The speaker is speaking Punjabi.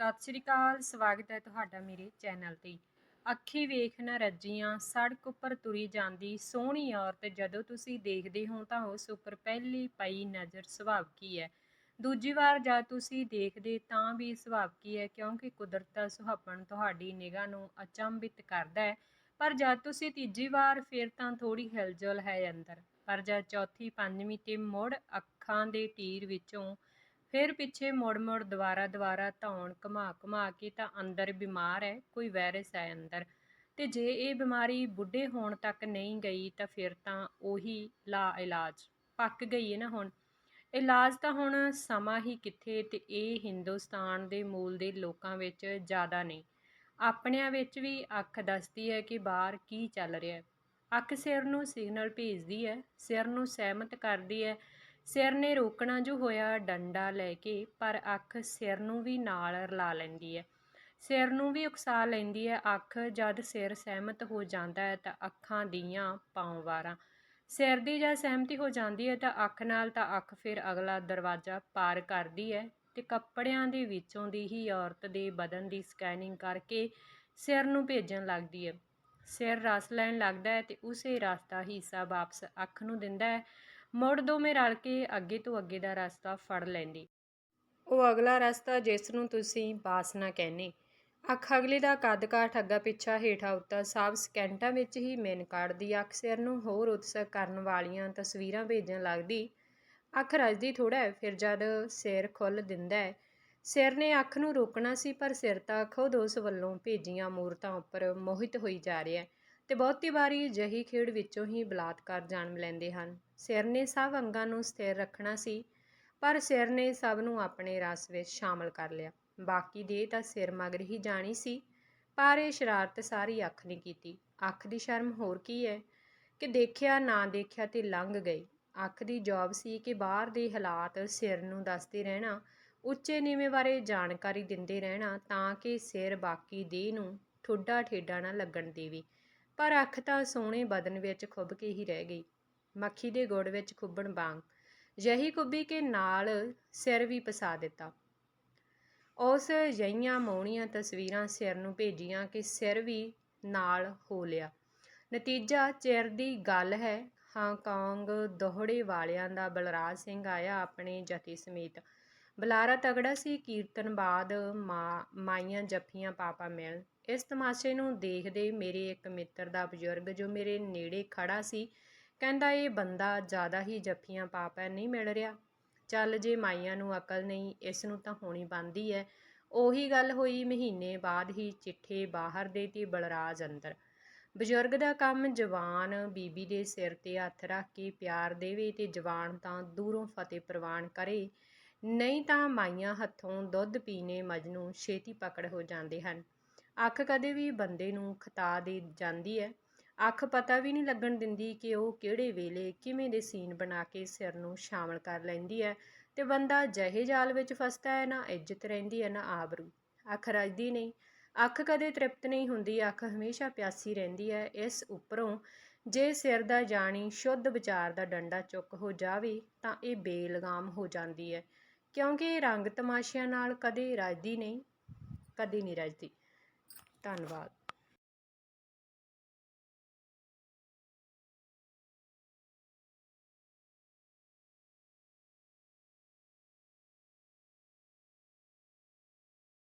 ਸਤਿ ਸ਼੍ਰੀ ਅਕਾਲ, ਸਵਾਗਤ ਹੈ ਤੁਹਾਡਾ ਮੇਰੇ ਚੈਨਲ ਤੇ। ਅੱਖੀ ਵੇਖ ਨਾ ਰੱਜੀਆਂ, ਸੜਕ ਉੱਪਰ ਤੁਰੀ ਜਾਂਦੀ ਸੋਹਣੀ ਔਰਤ, ਜਦੋਂ ਤੁਸੀਂ ਦੇਖਦੇ ਹੋ ਤਾਂ ਉਸ ਉੱਪਰ ਪਹਿਲੀ ਪਈ ਨਜ਼ਰ ਸੁਭਾਵਿਕੀ ਹੈ? ਦੂਜੀ ਵਾਰ ਜਦ ਤੁਸੀਂ ਦੇਖਦੇ ਤਾਂ ਵੀ ਸੁਭਾਵ ਕੀ ਹੈ? ਕਿਉਂਕਿ ਕੁਦਰਤ ਦਾ ਸੁਹਾਪਣ ਤੁਹਾਡੀ ਨਿਗਾਹ ਨੂੰ ਅਚੰਭਿਤ ਕਰਦਾ ਹੈ। ਪਰ ਜਦ ਤੁਸੀਂ ਤੀਜੀ ਵਾਰ ਫਿਰ ਤਾਂ ਥੋੜੀ ਹਿਲਜੁਲ ਹੈ ਅੰਦਰ। ਪਰ ਜਦ ਚੌਥੀ, ਪੰਜਵੀਂ ਤੇ ਮੁੜ ਅੱਖਾਂ ਦੇ ਤੀਰ ਵਿੱਚੋਂ ਫਿਰ ਪਿੱਛੇ ਮੁੜ ਮੁੜ ਦੁਬਾਰਾ ਦੁਬਾਰਾ ਧੌਣ ਘੁਮਾ ਘੁਮਾ ਕੇ ਤਾਂ ਅੰਦਰ ਬਿਮਾਰ ਹੈ, ਕੋਈ ਵਾਇਰਸ ਹੈ ਅੰਦਰ। ਤੇ ਜੇ ਇਹ ਬਿਮਾਰੀ ਬੁੱਢੇ ਹੋਣ ਤੱਕ ਨਹੀਂ ਗਈ ਤਾਂ ਫਿਰ ਤਾਂ ਉਹੀ ਲਾ ਇਲਾਜ ਪੱਕ ਗਈ ਹੈ ਨਾ ਹੁਣ। ਇਲਾਜ ਤਾਂ ਹੁਣ ਸਮਾਂ ਹੀ ਕਿੱਥੇ ਤੇ ਇਹ ਹਿੰਦੁਸਤਾਨ ਦੇ ਮੂਲ ਦੇ ਲੋਕਾਂ ਵਿੱਚ ਜ਼ਿਆਦਾ ਨਹੀਂ ਆਪਣਿਆਂ ਵਿੱਚ ਵੀ ਅੱਖ ਦੱਸਦੀ ਹੈ ਕਿ ਬਾਹਰ ਕੀ ਚੱਲ ਰਿਹਾ ਹੈ। ਅੱਖ ਸਿਰ ਨੂੰ ਸਿਗਨਲ ਭੇਜਦੀ ਹੈ, ਸਿਰ ਨੂੰ ਸਹਿਮਤ ਕਰਦੀ ਹੈ ਸਿਰ ਨੇ ਰੋਕਣਾ ਜੋ ਹੋਇਆ ਡੰਡਾ ਲੈ ਕੇ, ਪਰ ਅੱਖ ਸਿਰ ਨੂੰ ਵੀ ਨਾਲ ਰਲਾ ਲੈਂਦੀ ਹੈ। ਸਿਰ ਨੂੰ ਵੀ ਉਕਸਾ ਲੈਂਦੀ ਹੈ। ਅੱਖ ਜਦ ਸਿਰ ਸਹਿਮਤ ਹੋ ਜਾਂਦਾ ਹੈ ਤਾਂ ਅੱਖਾਂ ਦੀਆਂ ਪਾਉਵਾਰਾਂ ਸਿਰ ਦੀ ਜਦ ਸਹਿਮਤੀ ਹੋ ਜਾਂਦੀ ਹੈ ਤਾਂ ਅੱਖ ਨਾਲ ਤਾਂ ਅੱਖ ਫਿਰ ਅਗਲਾ ਦਰਵਾਜ਼ਾ ਪਾਰ ਕਰਦੀ ਹੈ ਤੇ ਕੱਪੜਿਆਂ ਦੇ ਵਿੱਚੋਂ ਦੀ ਹੀ ਔਰਤ ਦੇ ਬਦਨ ਦੀ ਸਕੈਨਿੰਗ ਕਰਕੇ ਸਿਰ ਨੂੰ ਭੇਜਣ ਲੱਗਦੀ ਹੈ। ਸਿਰ ਰਸ ਲੈਣ ਲੱਗਦਾ ਹੈ ਤੇ ਉਸੇ ਰਸ ਦਾ ਹਿੱਸਾ ਵਾਪਸ ਅੱਖ ਨੂੰ ਦਿੰਦਾ ਹੈ। ਮੁੜ ਦੋਵੇਂ ਰਲ ਕੇ ਅੱਗੇ ਤੋਂ ਅੱਗੇ ਦਾ ਰਸਤਾ ਫੜ ਲੈਂਦੀ। ਉਹ ਅਗਲਾ ਰਸਤਾ ਜਿਸ ਨੂੰ ਤੁਸੀਂ ਬਾਸਨਾ ਕਹਿੰਦੇ। ਅੱਖ ਅਗਲੇ ਦਾ ਕੱਦ ਕਾਠ ਅੱਗਾ ਪਿੱਛਾ ਹੇਠਾਂ ਉੱਤਾ ਸਾਬ ਸਕਿੰਟਾਂ ਵਿੱਚ ਹੀ ਮਿਨ ਕੱਢਦੀ। ਅੱਖ ਸਿਰ ਨੂੰ ਹੋਰ ਉਤਸਕ ਕਰਨ ਵਾਲੀਆਂ ਤਸਵੀਰਾਂ ਭੇਜਣ ਲੱਗਦੀ। ਅੱਖ ਰਜਦੀ ਥੋੜਾ ਫਿਰ ਜਦ ਸਿਰ ਖੁੱਲ ਦਿੰਦਾ ਹੈ, ਸਿਰ ਨੇ ਅੱਖ ਨੂੰ ਰੋਕਣਾ ਸੀ, ਪਰ ਸਿਰ ਤਾਂ ਖੁਦ ਉਸ ਵੱਲੋਂ ਭੇਜੀਆਂ ਮੂਰਤਾਂ ਉੱਪਰ ਮੋਹਿਤ ਹੋਈ ਜਾ ਰਿਹਾ ਹੈ। ਤੇ ਬਹੁਤੀ ਵਾਰੀ ਜਹੀ ਖੇਡ ਵਿੱਚੋਂ ਹੀ ਬਲਾਤਕਾਰ ਜਨਮ ਲੈਂਦੇ ਹਨ। ਸਿਰ ਨੇ ਸਭ ਅੰਗਾਂ ਨੂੰ ਸਥਿਰ ਰੱਖਣਾ ਸੀ, ਪਰ ਸਿਰ ਨੇ ਸਭ ਨੂੰ ਆਪਣੇ ਰਸ ਵਿੱਚ ਸ਼ਾਮਲ ਕਰ ਲਿਆ। ਬਾਕੀ ਦੇ ਤਾਂ ਸਿਰ ਮਗਰ ਹੀ ਜਾਣੀ ਸੀ, ਪਰ ਇਹ ਸ਼ਰਾਰਤ ਸਾਰੀ ਅੱਖ ਨੇ ਕੀਤੀ। ਅੱਖ ਦੀ ਸ਼ਰਮ ਹੋਰ ਕੀ ਹੈ ਕਿ ਦੇਖਿਆ ਨਾ ਦੇਖਿਆ ਤੇ ਲੰਘ ਗਈ। ਅੱਖ ਦੀ ਜੌਬ ਸੀ ਕਿ ਬਾਹਰ ਦੇ ਹਾਲਾਤ ਸਿਰ ਨੂੰ ਦੱਸਦੇ ਰਹਿਣਾ, ਉੱਚੇ ਨੀਵੇਂ ਬਾਰੇ ਜਾਣਕਾਰੀ ਦਿੰਦੇ ਰਹਿਣਾ ਤਾਂ ਕਿ ਸਿਰ ਬਾਕੀ ਦੇਹ ਨੂੰ ਠੁੱਡਾ ਠੇਡਾ ਨਾ ਲੱਗਣ ਦੇਵੇ। ਪਰ ਅੱਖ ਤਾਂ ਸੋਹਣੇ ਬਦਨ ਵਿੱਚ ਖੁੱਭ ਕੇ ਹੀ ਰਹਿ ਗਈ। ਮੱਖੀ ਦੇ ਗੁੜ ਵਿੱਚ ਖੁੱਬਣ ਵਾਂਗ ਜਹੀ ਕੁੱਬੀ ਕੇ ਨਾਲ ਸਿਰ ਵੀ ਪਸਾ ਦਿੱਤਾ। ਉਸ ਜਈਆਂ ਮੌਣੀਆਂ ਤਸਵੀਰਾਂ ਸਿਰ ਨੂੰ ਭੇਜੀਆਂ ਕਿ ਸਿਰ ਵੀ ਨਾਲ ਹੋ ਲਿਆ। ਨਤੀਜਾ ਚਿਰ ਦੀ ਗੱਲ ਹੈ। ਹਾਂਗਕਾਂਗ ਦੋਹੜੇ ਵਾਲਿਆਂ ਦਾ ਬਲਰਾਜ ਸਿੰਘ ਆਇਆ ਆਪਣੇ ਜਥੇ ਸਮੇਤ। ਬੁਲਾਰਾ ਤਗੜਾ ਸੀ, ਕੀਰਤਨ ਬਾਦ ਮਾਈਆਂ ਜੱਫੀਆਂ ਪਾਪਾ ਮਿਲ ਇਸ ਤਮਾਸ਼ੇ ਨੂੰ ਦੇਖਦੇ ਮੇਰੇ ਇੱਕ ਮਿੱਤਰ ਦਾ ਬਜ਼ੁਰਗ ਜੋ ਮੇਰੇ ਨੇੜੇ ਖੜਾ ਸੀ, ਕਹਿੰਦਾ, ਇਹ ਬੰਦਾ ਜ਼ਿਆਦਾ ਹੀ ਜੱਫੀਆਂ ਪਾਪਾ ਨਹੀਂ ਮਿਲ ਰਿਹਾ। ਚੱਲ ਜੇ ਮਾਈਆਂ ਨੂੰ ਅਕਲ ਨਹੀਂ, ਇਸ ਨੂੰ ਤਾਂ ਹੋਣੀ ਬੰਦੀ ਹੈ ਉਹੀ ਗੱਲ ਹੋਈ ਮਹੀਨੇ ਬਾਅਦ ਹੀ ਚਿੱਠੇ ਬਾਹਰ ਦੇ ਤੇ ਬਲਰਾਜ ਅੰਦਰ। ਬਜ਼ੁਰਗ ਦਾ ਕੰਮ ਜਵਾਨ ਬੀਬੀ ਦੇ ਸਿਰ ਤੇ ਹੱਥ ਰੱਖ ਕੇ ਪਿਆਰ ਦੇਵੇ ਤੇ ਜਵਾਨ ਤਾਂ ਦੂਰੋਂ ਫਤਿਹ ਪ੍ਰਵਾਨ ਕਰੇ। ਨਹੀਂ ਤਾਂ ਮਾਈਆਂ ਹੱਥੋਂ ਦੁੱਧ ਪੀਣੇ ਮਜਨੂੰ ਛੇਤੀ ਪਕੜ ਹੋ ਜਾਂਦੇ ਹਨ। ਅੱਖ ਕਦੇ ਵੀ ਬੰਦੇ ਨੂੰ ਖਤਾ ਦੇ ਜਾਂਦੀ ਹੈ। ਅੱਖ ਪਤਾ ਵੀ ਨਹੀਂ ਲੱਗਣ ਦਿੰਦੀ ਕਿ ਉਹ ਕਿਹੜੇ ਵੇਲੇ ਕਿਵੇਂ ਦੇ ਸੀਨ ਬਣਾ ਕੇ ਸਿਰ ਨੂੰ ਸ਼ਾਮਲ ਕਰ ਲੈਂਦੀ ਹੈ ਤੇ ਬੰਦਾ ਜਹੇ ਜਾਲ ਵਿੱਚ ਫਸਦਾ ਹੈ ਨਾ ਇੱਜ਼ਤ ਰਹਿੰਦੀ ਹੈ ਨਾ ਆਬਰੂ। ਅੱਖ ਰਜਦੀ ਨਹੀਂ। ਅੱਖ ਕਦੇ ਤ੍ਰਿਪਤ ਨਹੀਂ ਹੁੰਦੀ, ਅੱਖ ਹਮੇਸ਼ਾ ਪਿਆਸੀ ਰਹਿੰਦੀ ਹੈ। ਇਸ ਉੱਪਰੋਂ ਜੇ ਸਿਰ ਦਾ ਜਾਣੀ ਸ਼ੁੱਧ ਵਿਚਾਰ ਦਾ ਡੰਡਾ ਚੁੱਕ ਹੋ ਜਾਵੇ ਤਾਂ ਇਹ ਬੇਲਗਾਮ ਹੋ ਜਾਂਦੀ ਹੈ। ਕਿਉਂਕਿ ਰੰਗ ਤਮਾਸ਼ਿਆਂ ਨਾਲ ਕਦੇ ਰੱਜਦੀ ਨਹੀਂ ਕਦੇ ਨਹੀਂ ਰੱਜਦੀ। ਧੰਨਵਾਦ।